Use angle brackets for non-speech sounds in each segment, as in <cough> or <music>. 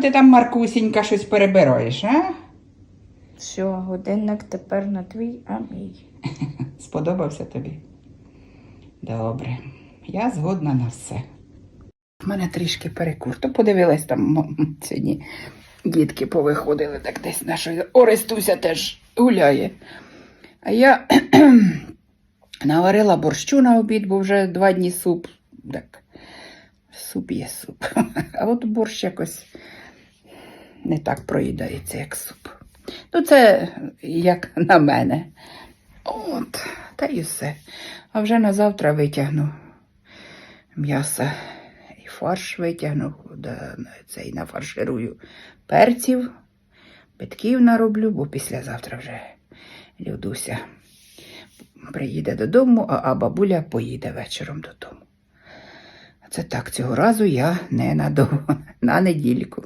Ти там, Маркусінька, щось перебираєш, а? Все, годинник тепер на твій, а мій. <laughs> Сподобався тобі? Добре, я згодна на все. У мене трішки перекур. То подивилась там сьогодні дітки повиходили, так десь нашої Орестуся теж гуляє. А я <clears throat> наварила борщу на обід, бо вже два дні суп. Так, суп є суп. <laughs> А от борщ якось не так проїдається, як суп. Ну, це як на мене. От, та й все. А вже на завтра витягну м'ясо і фарш витягну, да, це і нафарширую перців, битків нароблю, бо післязавтра вже Людуся приїде додому, а, а бабуля поїде вечором додому. Це так, цього разу я не надовго, на недільку.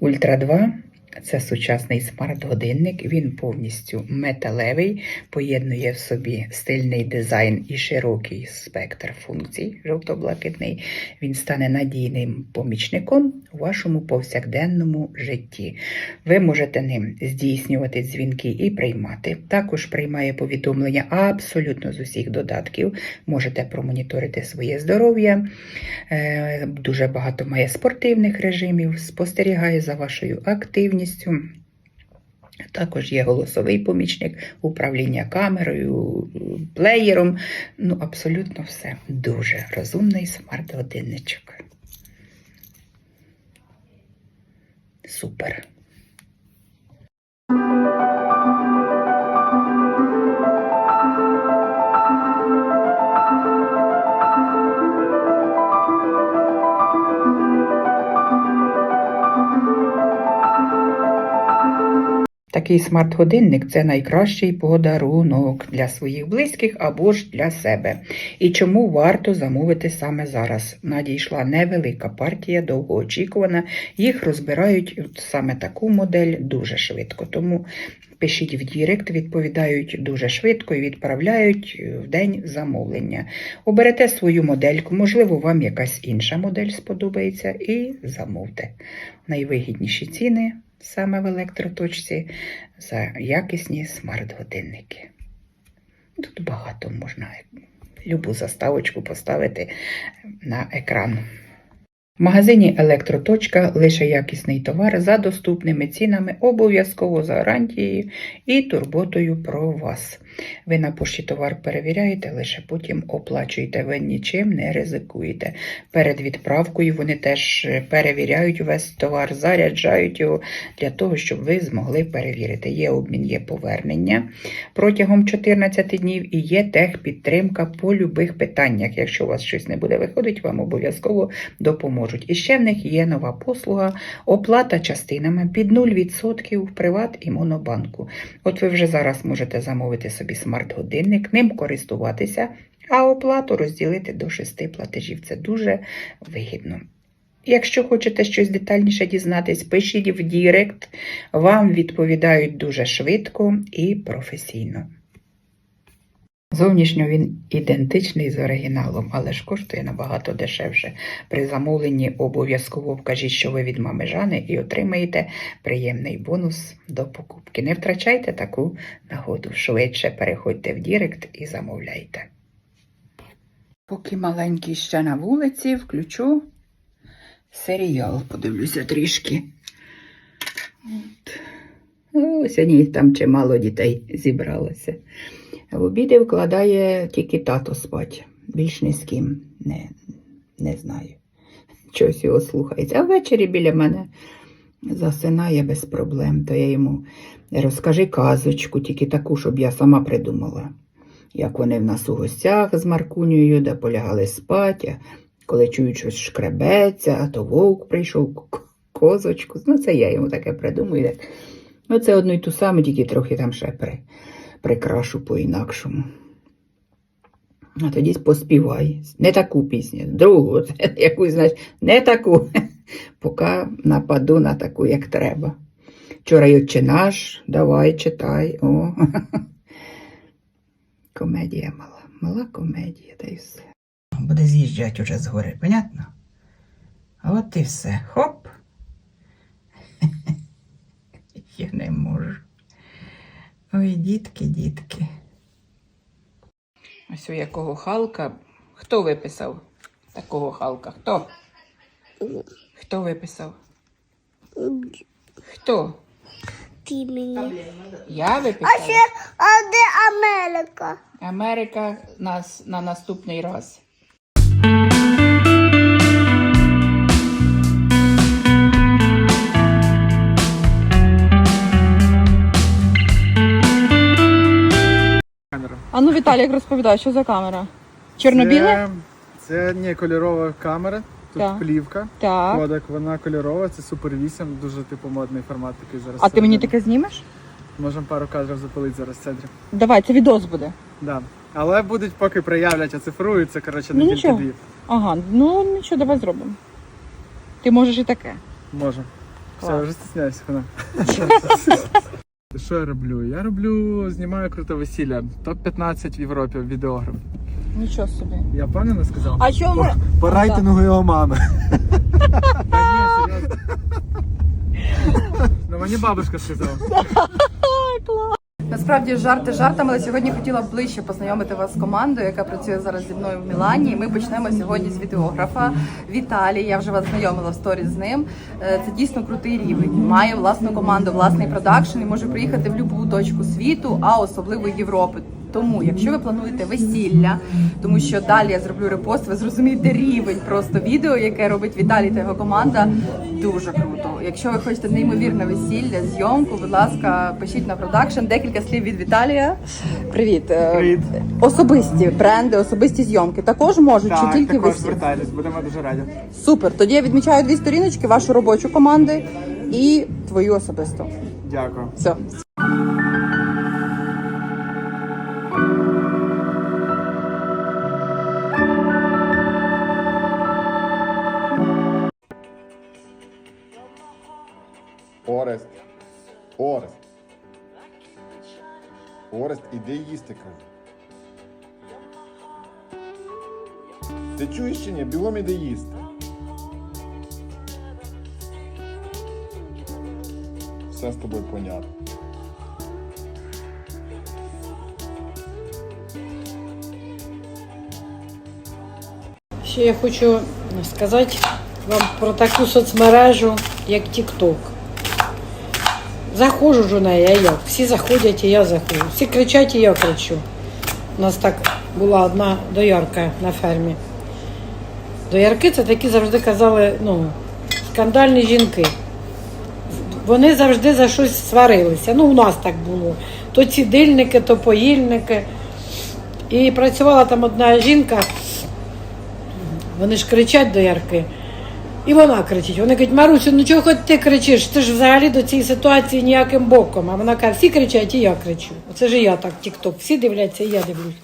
Ультра 2 це сучасний смарт-годинник. Він повністю металевий, поєднує в собі стильний дизайн і широкий спектр функцій жовто-блакитний. Він стане надійним помічником у вашому повсякденному житті. Ви можете ним здійснювати дзвінки і приймати. Також приймає повідомлення абсолютно з усіх додатків. Можете промоніторити своє здоров'я. Е, Дуже багато має спортивних режимів, спостерігає за вашою активністю. Також є голосовий помічник, управління камерою, плеєром. Ну, абсолютно все. Дуже розумний смарт-годинничок. Супер. Такий смарт-годинник це найкращий подарунок для своїх близьких або ж для себе. І чому варто замовити саме зараз? Надійшла невелика партія, довгоочікувана. Їх розбирають саме таку модель дуже швидко. Тому пишіть в Дірект, відповідають дуже швидко і відправляють в день замовлення. Оберете свою модельку, можливо, вам якась інша модель сподобається, і замовте. Найвигідніші ціни саме в електроточці за якісні смарт-годинники. Тут багато можна любу заставочку поставити на екран. В магазині Електроточка лише якісний товар за доступними цінами, обов'язково за гарантією і турботою про вас. Ви на пошті товар перевіряєте, лише потім оплачуєте. Ви нічим не ризикуєте. Перед відправкою вони теж перевіряють весь товар, заряджають його для того, щоб ви змогли перевірити. Є обмін, є повернення протягом 14 днів і є техпідтримка по любих питаннях. Якщо у вас щось не буде виходити, вам обов'язково допоможуть. І ще в них є нова послуга, оплата частинами під 0% в приват і монобанку. От ви вже зараз можете замовити собі смарт-годинник, ним користуватися, а оплату розділити до 6 платежів. Це дуже вигідно. Якщо хочете щось детальніше дізнатись, пишіть в Дірект, вам відповідають дуже швидко і професійно. Зовнішньо він ідентичний з оригіналом, але ж коштує набагато дешевше. При замовленні обов'язково вкажіть, що ви від мами Жани, і отримаєте приємний бонус до покупки. Не втрачайте таку нагоду. Швидше переходьте в Дірект і замовляйте. Поки маленький ще на вулиці, включу серіал. Подивлюся трішки. От. О, сьогодні там чимало дітей зібралося. В обіди вкладає тільки тато спать. Більш ні з ким. Не, не знаю. Щось його слухається. А ввечері біля мене засинає без проблем. То я йому розкажи казочку, тільки таку, щоб я сама придумала. Як вони в нас у гостях з Маркунею, де полягали спать, а коли чують щось шкребеться, а то вовк прийшов козочку. Ну, це я йому таке придумаю. Так. Ну, це одну й ту саму, тільки трохи там ще при, прикрашу по-інакшому. А тоді поспівай. Не таку пісню, другу, <laughs> якусь, знаєш, не таку. Поки нападу на таку, як треба. Вчора й отче наш, давай, читай. О. <laughs> Комедія мала. Мала комедія, та й все. Буде з'їжджати уже з гори, понятно? От і все. Хоп. Я не можу. Ой, дітки, дітки. Ось у якого Халка. Хто виписав такого Халка? Хто? Хто виписав? Хто? Ти мені. Я А виписав? ще а де Америка? Америка нас на наступний раз. Камера. А ну Віталік розповідає, що за камера? Чорно-біле? Це, це не кольорова камера, тут Так. плівка. Так. Кодек, вона кольорова, це Super 8, дуже типу модний формат такий зараз. А ти мені таке знімеш? Можемо пару кадрів запалити зараз в центрі. Давай, це відос буде. Да. Але будуть поки проявлять, оцифруються, коротше, не Ну, тільки дві. Ага, ну нічого, давай зробимо. Ти можеш і таке. Може. Все, вже стісняюся. <laughs> Що я роблю? Я роблю, знімаю круте весілля. Топ-15 в Європі відеограф. Нічого собі. Я впевнено сказав? А чому ми. По А, рейтингу його мами. <laughs> Та ні, серйозно. Ну мені бабушка сказала. Насправді жарти жартами, але сьогодні хотіла ближче познайомити вас з командою, яка працює зараз зі мною в Мілані. Ми почнемо сьогодні з відеографа Віталій. Я вже вас знайомила в сторі з ним. Е, Це дійсно крутий рівень. Має власну команду, власний продакшн і може приїхати в будь-яку точку світу, а особливо Європи. Тому, якщо ви плануєте весілля, тому що далі я зроблю репост, ви зрозумієте рівень просто відео, яке робить Віталій та його команда. Дуже круто. Якщо ви хочете неймовірне весілля, зйомку, будь ласка, пишіть на продакшн. Декілька слів від Віталія. Привіт. Е, Привіт. Особисті бренди, особисті зйомки також можуть чи тільки також весілля? звертайтесь, будемо дуже раді. Супер. Тоді я відмічаю дві сторіночки, вашу робочу команди і твою особисту. Дякую. Все. Іди їсти, кажу. Ти чуєш чи ні? Бігом іди їсти. Все з тобою понятно. Ще я хочу сказати вам про таку соцмережу, як TikTok. Заходжу ж у неї, а як? Всі заходять і я заходжу. Всі кричать і я кричу. У нас так була одна доярка на фермі. Доярки це такі завжди казали, ну, скандальні жінки. Вони завжди за щось сварилися. Ну, у нас так було. То цідильники, то поїльники. І працювала там одна жінка, вони ж кричать до Ярки. І вона кричить. Вони кажуть, Марусю, ну чого хоч ти кричиш? Ти ж взагалі до цієї ситуації ніяким боком. А вона каже, всі кричать, і я кричу. Оце ж я так, тік-ток. Всі дивляться, і я дивлюсь.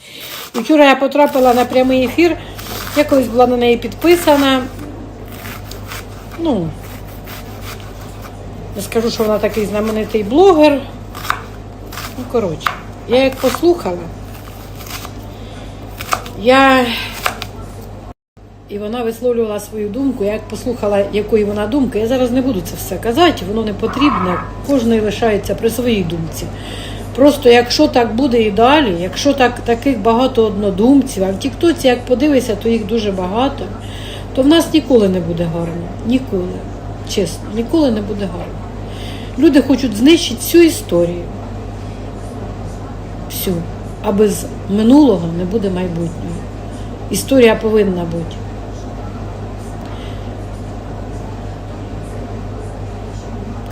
І вчора я потрапила на прямий ефір. Я колись була на неї підписана. Ну, не скажу, що вона такий знаменитий блогер. Ну, коротше, я як послухала, я і вона висловлювала свою думку. Я як послухала, якої вона думки, я зараз не буду це все казати, воно не потрібне. Кожен лишається при своїй думці. Просто якщо так буде і далі, якщо так, таких багато однодумців, а в Тіктоці, як подивися, то їх дуже багато, то в нас ніколи не буде гарно. Ніколи. Чесно, ніколи не буде гарно. Люди хочуть знищити всю історію. Всю. А без минулого не буде майбутнього. Історія повинна бути.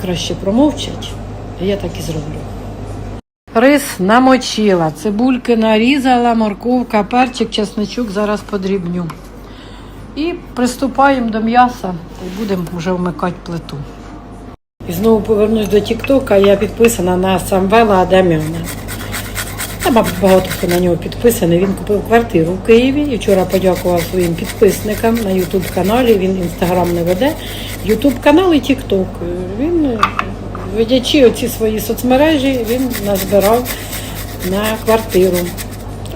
Краще промовчать, я так і зроблю. Рис намочила, цибульки нарізала, морковка, перчик, чесночок зараз подрібню. І приступаємо до м'яса і будемо вже вмикати плиту. І знову повернусь до Тіктока. Я підписана на Самвела Адамяна. Та, мабуть, багато хто на нього підписаний. Він купив квартиру в Києві і вчора подякував своїм підписникам на Ютуб каналі. Він інстаграм не веде. Ютуб канал і Тікток. Він, е, ведячи оці свої соцмережі, він назбирав на квартиру.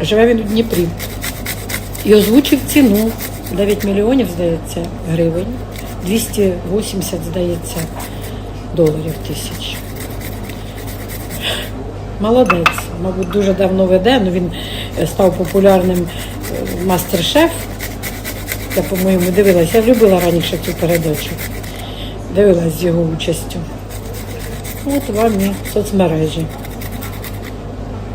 Живе він у Дніпрі. І озвучив ціну 9 мільйонів, здається, гривень, 280, здається, доларів тисяч. Молодець. Мабуть, дуже давно веде, але він став популярним е, мастер-шеф. Я, по-моєму, дивилася. Я любила раніше цю передачу. Дивилась з його участю. От вам і соцмережі.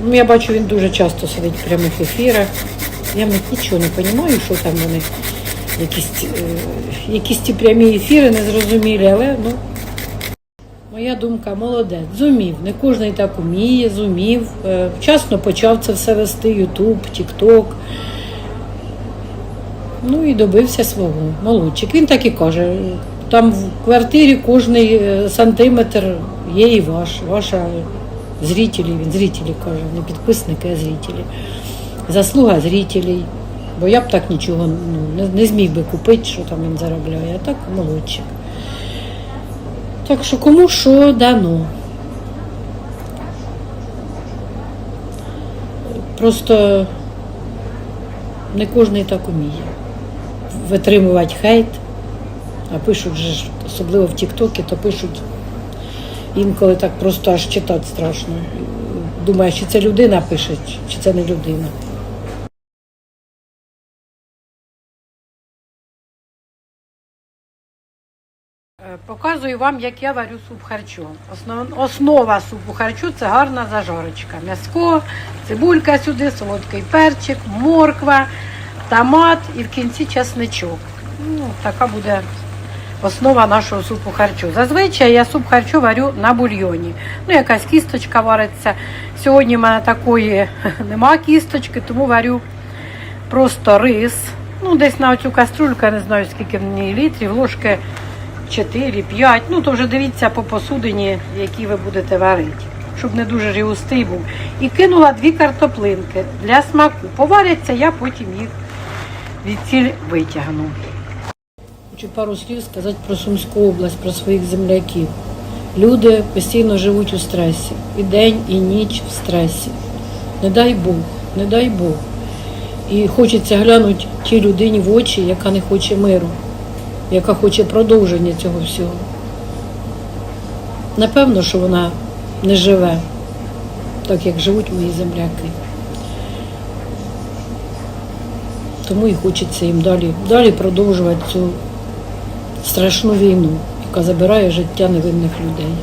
Ну, я бачу, він дуже часто сидить в прямих ефірах. Я нічого не розумію, що там вони, якісь, е, якісь ті прямі ефіри незрозумілі, але ну, моя думка молодець. Зумів. Не кожен так уміє, зумів. Е, Вчасно почав це все вести, Ютуб, Тікток. Ну і добився свого. Молодчик. Він так і каже. Там в квартирі кожний е, сантиметр є і ваш, ваша зрителі, він зрителі каже, не підписники, а зрителі. Заслуга зрителей. Бо я б так нічого ну, не, не зміг би купити, що там він заробляє, а так молодчик. Так що кому що дано. Просто не кожен так уміє витримувати хейт, а пишуть же особливо в Тіктокі, то пишуть інколи так просто аж читати страшно. Думаєш, чи це людина пише, чи це не людина. Е, Показую вам, як я варю суп харчо. Основ, основа супу харчо це гарна зажарочка. М'яско, цибулька сюди, солодкий перчик, морква, томат і в кінці чесничок. Ну, така буде основа нашого супу харчо. Зазвичай я суп харчо варю на бульйоні. Ну, якась кісточка вариться. Сьогодні в мене такої <laughs> нема кісточки, тому варю просто рис. Ну, десь на оцю каструльку, я не знаю скільки в ній літрів, ложки 4-5. Ну, то вже дивіться по посудині, які ви будете варити, щоб не дуже рівустий був. І кинула дві картоплинки для смаку. Поваряться, я потім їх від ціль. Хочу пару слів сказати про Сумську область, про своїх земляків. Люди постійно живуть у стресі. І день, і ніч в стресі. Не дай Бог, не дай Бог. І хочеться глянути тій людині в очі, яка не хоче миру, яка хоче продовження цього всього. Напевно, що вона не живе, так як живуть мої земляки. Тому і хочеться їм далі, далі продовжувати цю страшну війну, яка забирає життя невинних людей.